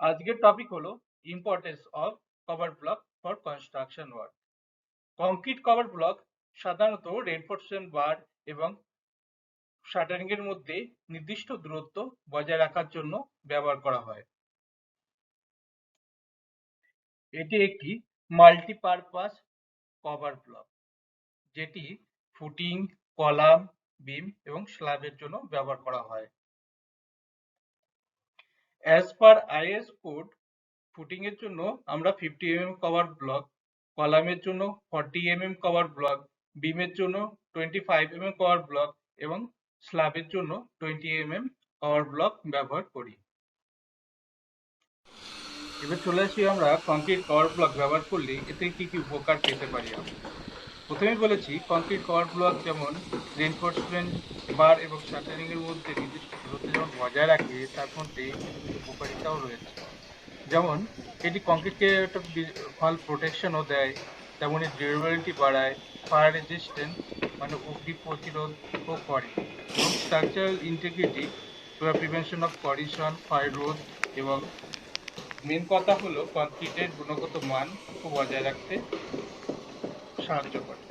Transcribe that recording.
আজকের টপিক হলো importance of cover block for construction work concrete cover block সাধারণত reinforcement bar এবং shuttering এর মধ্যে নির্দিষ্ট দূরত্ব বজায় রাখার জন্য ব্যবহার করা হয়। এটি একটি মাল্টিপারপাস কভার ব্লক যেটি ফুটিং কলাম বিম এবং স্ল্যাবের জন্য ব্যবহার করা হয়। As per IS code footing এর জন্য আমরা ফিফটি এমএম কভার ব্লক কলামের জন্য ফর্টি এমএম কভার ব্লক বিমের জন্য twenty five mm cover block এবং স্ল্যাবের জন্য টোয়েন্টি এমএম কভার ব্লক ব্যবহার করি। এবার চলে আসি আমরা কংক্রিট কভার ব্লক ব্যবহার করলে এতে কি কি উপকার পেতে পারি আমরা। প্রথমেই বলেছি কংক্রিট কভার ব্লক যেমন রেনফোর্সমেন্ট বার এবং শাটারিং এর মধ্যে নির্দিষ্ট দূরত্ব যেমন বজায় রাখে তার মধ্যে উপকারিতাও রয়েছে। যেমন, এটি কংক্রিটকে একটা ফল প্রোটেকশনও দেয় তেমনি ডিউরেবিলিটি বাড়ায় ফায়ার রেজিস্ট্যান্স মানে অগ্নি প্রতিরোধও করে। এবং structural integrity prevention of corrosion fire রোধ এবং মেন কথা হলো কংক্রিটের গুণগত মান খুব বজায় রাখতে সাহায্য করে